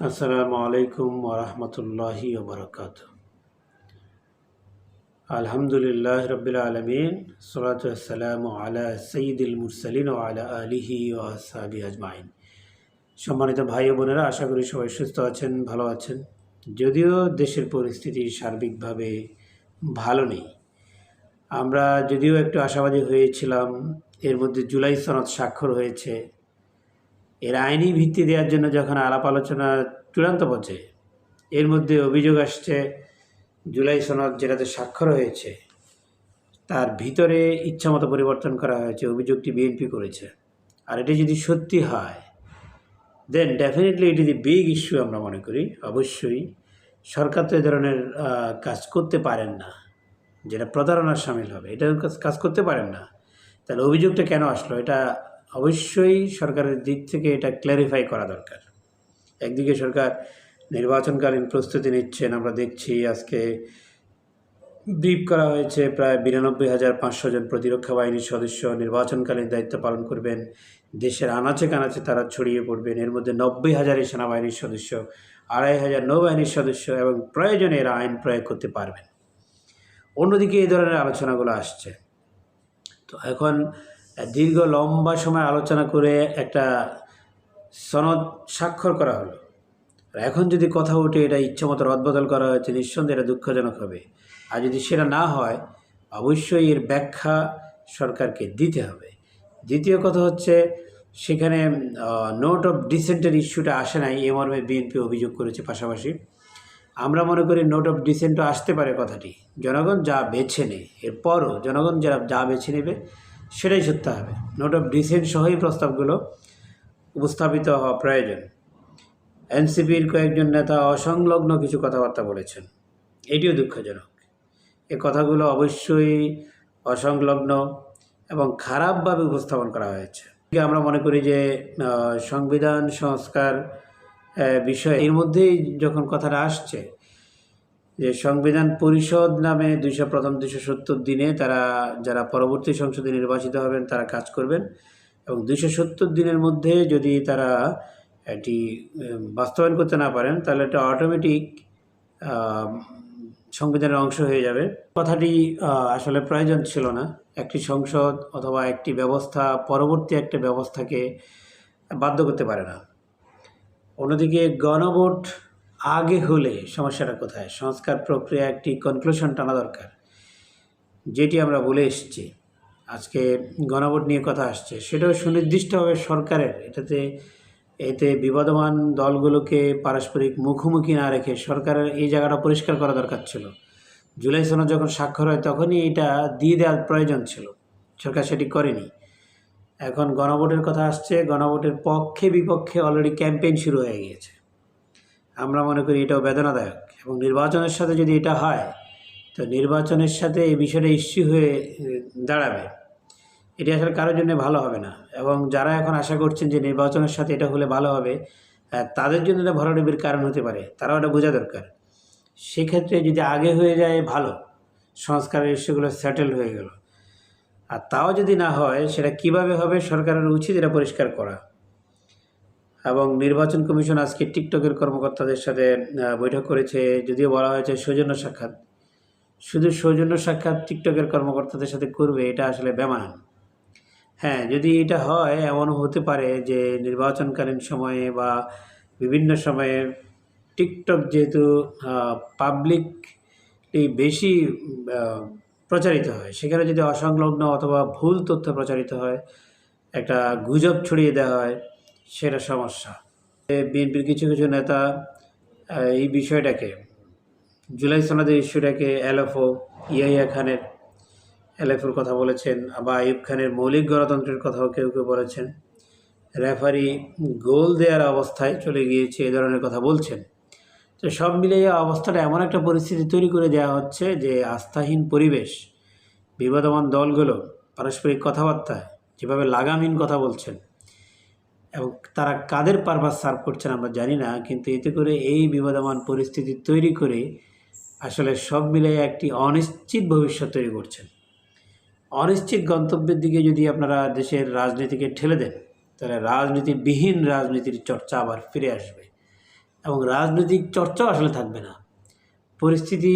আসসালামু আলাইকুম ওরহমতুল্লাহি ওবরকাত আলহামদুলিল্লাহ রবিল আলমিন সালাতাম আলা সঈদুল মুরসালিন ও আলা আলিহি ও আসাবি আজমাইন। সম্মানিত ভাই বোনেরা, আশা করি সবাই সুস্থ আছেন, ভালো আছেন। যদিও দেশের পরিস্থিতি সার্বিকভাবে ভালো নেই। আমরা যদিও একটু আশাবাদী হয়েছিলাম, এর মধ্যে জুলাই সনদ স্বাক্ষর হয়েছে। এর আইনি ভিত্তি দেওয়ার জন্য যখন আলাপ আলোচনা চূড়ান্ত পর্যায়ে, এর মধ্যে অভিযোগ আসছে, জুলাই সনদ যেটাতে স্বাক্ষর হয়েছে, তার ভিতরে ইচ্ছামতো পরিবর্তন করা হয়েছে, অভিযোগটি বিএনপি করেছে। আর এটি যদি সত্যি হয় দেন ডেফিনেটলি এটি দি বিগ ইস্যু আমরা মনে করি। অবশ্যই সরকার তো এ ধরনের কাজ করতে পারেন না, যেটা প্রতারণার সামিল হবে। এটা কাজ করতে পারেন না। তাহলে অভিযোগটা কেন আসলো? এটা অবশ্যই সরকারের দিক থেকে এটা ক্ল্যারিফাই করা দরকার। একদিকে সরকার নির্বাচনকালীন প্রস্তুতি নিচ্ছেন, আমরা দেখছি আজকে ব্রিফ করা হয়েছে, প্রায় বিরানব্বই হাজার পাঁচশো জন প্রতিরক্ষা বাহিনীর সদস্য নির্বাচনকালীন দায়িত্ব পালন করবেন। দেশের আনাচে কানাচে তারা ছড়িয়ে পড়বেন। এর মধ্যে নব্বই হাজারের সেনাবাহিনীর সদস্য, আড়াই হাজার নৌবাহিনীর সদস্য এবং প্রয়োজনে এরা আইন প্রয়োগ করতে পারবেন। অন্যদিকে এই ধরনের আলোচনাগুলো আসছে। তো এখন দীর্ঘ লম্বা সময় আলোচনা করে একটা সনদ স্বাক্ষর করা হলো। এখন যদি কথা ওঠে, এটা ইচ্ছামতো রদবদল করা হয়েছে, নিঃসন্দেহে এটা দুঃখজনক হবে। আর যদি সেটা না হয়, অবশ্যই এর ব্যাখ্যা সরকারকে দিতে হবে। দ্বিতীয় কথা হচ্ছে, সেখানে নোট অফ ডিসেন্টের ইস্যুটা আসে নাই, এ মর্মে বিএনপি অভিযোগ করেছে পাশাপাশি। আমরা মনে করি নোট অফ ডিসেন্টও আসতে পারে কথাটি। জনগণ যা বেছে নেয়, এরপরও জনগণ যারা যা বেছে নেবে সেটাই সত্য হবে। নোট অফ ডিসেন্ট সহই প্রস্তাবগুলো উপস্থাপিত হওয়া প্রয়োজন। এনসিপির কয়েকজন নেতা অসংলগ্ন কিছু কথাবার্তা বলেছেন। এটিও দুঃখজনক। এ কথাগুলো অবশ্যই অসংলগ্ন এবং খারাপভাবে উপস্থাপন করা হয়েছে। আমরা মনে করি যে সংবিধান, সংস্কার বিষয় এর মধ্যেই যখন কথাটা আসছে যে সংবিধান পরিষদ নামে দুইশো প্রথম, দুইশো সত্তর দিনে তারা, যারা পরবর্তী সংসদে নির্বাচিত হবেন, তারা কাজ করবেন। এবং দুইশো সত্তর দিনের মধ্যে যদি তারা এটি বাস্তবায়ন করতে না পারেন, তাহলে এটা অটোমেটিক সংবিধানের অংশ হয়ে যাবে। কথাটি আসলে প্রয়োজন ছিল না। একটি সংসদ অথবা একটি ব্যবস্থা, পরবর্তী একটা ব্যবস্থাকে বাধ্য করতে পারে না। অন্যদিকে গণভোট আগে হলে সমস্যাটা কোথায়? সংস্কার প্রক্রিয়া একটি কনক্লুশন টানা দরকার। যেটি আমরা বলে এসেছি, আজকে গণভোট নিয়ে কথা আসছে, সেটাও সুনির্দিষ্টভাবে সরকারের। এটাতে, এতে বিবাদমান দলগুলোকে পারস্পরিক মুখোমুখি না রেখে সরকারের এই জায়গাটা পরিষ্কার করা দরকার ছিল। জুলাই সনদ যখন স্বাক্ষর হয়, তখনই এটা দিয়ে দেওয়ার প্রয়োজন ছিল। সরকার সেটি করেনি। এখন গণভোটের কথা আসছে, গণভোটের পক্ষে বিপক্ষে অলরেডি ক্যাম্পেইন শুরু হয়ে গিয়েছে। আমরা মনে করি এটাও বেদনাদায়ক এবং নির্বাচনের সাথে যদি এটা হয়, তো নির্বাচনের সাথে এই বিষয়টা ইস্যু হয়ে দাঁড়াবে। এটি আসলে কারোর জন্য ভালো হবে না এবং যারা এখন আশা করছেন যে নির্বাচনের সাথে এটা হলে ভালো হবে তাদের জন্য এটা ভরাডুবির কারণ হতে পারে। তারাও এটা বোঝা দরকার। সেক্ষেত্রে যদি আগে হয়ে যায়, ভালো। সংস্কারের ইস্যুগুলো সেটেল হয়ে গেল। আর তাও যদি না হয়, সেটা কীভাবে হবে, সরকারের উচিত এটা পরিষ্কার করা। এবং নির্বাচন কমিশন আজকে টিকটকের কর্মকর্তাদের সাথে বৈঠক করেছে, যদিও বলা হয়েছে সৌজন্য সাক্ষাৎ। শুধু সৌজন্য সাক্ষাৎ টিকটকের কর্মকর্তাদের সাথে করবে, এটা আসলে বেমানান। হ্যাঁ যদি এটা হয়, এমনও হতে পারে যে নির্বাচনকালীন সময়ে বা বিভিন্ন সময়ে টিকটক যেহেতু পাবলিকলি বেশি প্রচারিত হয়, সেখানে যদি অসংলগ্ন অথবা ভুল তথ্য প্রচারিত হয়, একটা গুজব ছড়িয়ে দেওয়া হয় সেটা সমস্যা। বিএনপির কিছু কিছু নেতা এই বিষয়টাকে, জুলাই সনদের ইস্যুটাকে এলএফও, ইয়াহিয়া খানের এলএফওর কথা বলেছেন বা আইব খানের মৌলিক গণতন্ত্রের কথাও কেউ কেউ বলেছেন। রেফারি গোল দেওয়ার অবস্থায় চলে গিয়েছে, এ ধরনের কথা বলছেন। তো সব মিলিয়ে অবস্থাটা এমন একটা পরিস্থিতি তৈরি করে দেওয়া হচ্ছে যে, আস্থাহীন পরিবেশ, বিবাদমান দলগুলো পারস্পরিক কথাবার্তায় যেভাবে লাগামহীন কথা বলছেন এবং তারা কাদের পারপাস সার্ভ করছেন আমরা জানি না, কিন্তু এতে করে এই বিবাদমান পরিস্থিতি তৈরি করে আসলে সব মিলে একটি অনিশ্চিত ভবিষ্যৎ তৈরি করছেন। অনিশ্চিত গন্তব্যের দিকে যদি আপনারা দেশের রাজনীতিকে ঠেলে দেন, তাহলে রাজনীতিবিহীন রাজনীতির চর্চা আবার ফিরে আসবে এবং রাজনৈতিক চর্চাও আসলে থাকবে না। পরিস্থিতি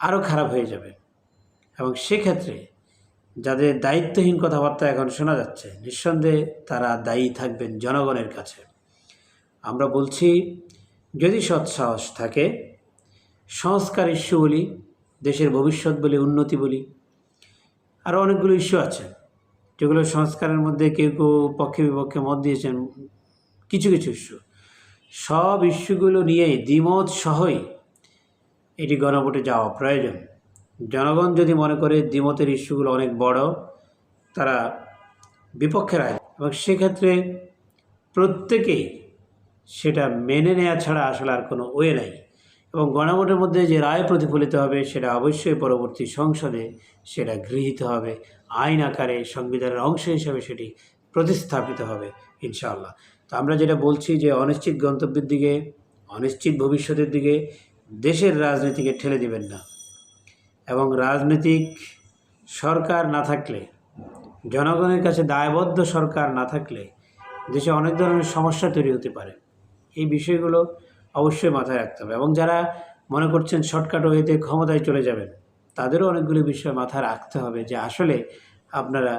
আরও খারাপ হয়ে যাবে এবং সেক্ষেত্রে যাদের দায়িত্বহীন কথাবার্তা এখন শোনা যাচ্ছে, নিঃসন্দেহে তারা দায়ী থাকবেন জনগণের কাছে। আমরা বলছি, যদি সৎসাহস থাকে, সংস্কার ইস্যু বলি, দেশের ভবিষ্যৎ বলি, উন্নতি বলি। আরও অনেকগুলো ইস্যু আছে, যেগুলো সংস্কারের মধ্যে কেউ কেউ পক্ষে বিপক্ষে মত দিয়েছেন, কিছু কিছু ইস্যু। সব ইস্যুগুলো নিয়েই দ্বিমত সহই এটি গণভোটে যাওয়া প্রয়োজন। জনগণ যদি মনে করে দ্বিমতের ইস্যুগুলো অনেক বড়, তারা বিপক্ষে রায়। এবং সেক্ষেত্রে প্রত্যেকেই সেটা মেনে নেওয়া ছাড়া আসলে আর কোনো ওয়ে নাই। এবং গণভোটের মধ্যে যে রায় প্রতিফলিত হবে, সেটা অবশ্যই পরবর্তী সংসদে সেটা গৃহীত হবে। আইন আকারে সংবিধানের অংশ হিসাবে সেটি প্রতিস্থাপিত হবে, ইনশাআল্লাহ। তো আমরা যেটা বলছি যে অনিশ্চিত গন্তব্যের দিকে, অনিশ্চিত ভবিষ্যতের দিকে, দেশের রাজনীতিকে ঠেলে দিবেন না। এবং রাজনৈতিক সরকার না থাকলে, জনগণের কাছে দায়বদ্ধ সরকার না থাকলে দেশে অনেক ধরনের সমস্যা তৈরি হতে পারে। এই বিষয়গুলো অবশ্যই মাথায় রাখতে হবে এবং যারা মনে করছেন শর্টকাট ওয়েতে ক্ষমতায় চলে যাবেন, তাদেরও অনেকগুলি বিষয় মাথায় রাখতে হবে যে আসলে আপনারা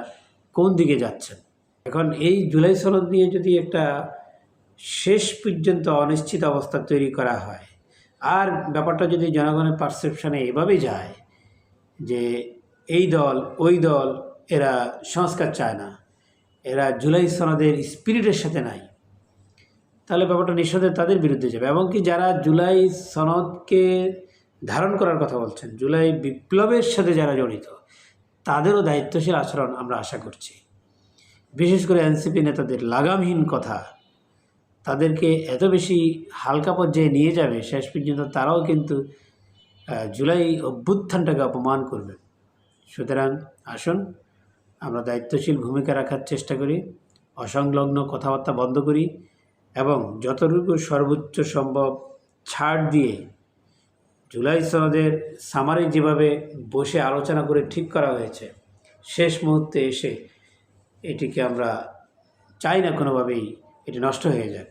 কোন দিকে যাচ্ছেন। এখন এই জুলাই সনদ নিয়ে যদি একটা শেষ পর্যন্ত অনিশ্চিত অবস্থা তৈরি করা হয়, আর ব্যাপারটা যদি জনগণের পারসেপশনে এভাবে যায় যে এই দল, ওই দল, এরা সংস্কার চায় না। এরা জুলাই সনদের স্পিরিটের সাথে নাই। তাহলে ব্যাপারটা নিঃসন্দেহে তাদের বিরুদ্ধে যাবে। এবং কি যারা জুলাই সনদকে ধারণ করার কথা বলছেন, জুলাই বিপ্লবের সাথে যারা জড়িত, তাদেরও দায়িত্বশীল আচরণ আমরা আশা করছি। বিশেষ করে এনসিপি নেতাদের লাগামহীন কথা, তাদেরকে এত বেশি হালকা পর্যায়ে নিয়ে যাবে, শেষ পর্যন্ত তারাও কিন্তু জুলাই অভ্যুত্থানটাকে অপমান করবে সুতরাং আসুন, আমরা দায়িত্বশীল ভূমিকা রাখার চেষ্টা করি, অসংলগ্ন কথাবার্তা বন্ধ করি এবং যতটুকু সর্বোচ্চ সম্ভব ছাড় দিয়ে জুলাই সনদের সামারে যেভাবে বসে আলোচনা করে ঠিক করা হয়েছে, শেষ মুহূর্তে এসে এটিকে আমরা চাই না কোনোভাবেই এটি নষ্ট হয়ে যাক।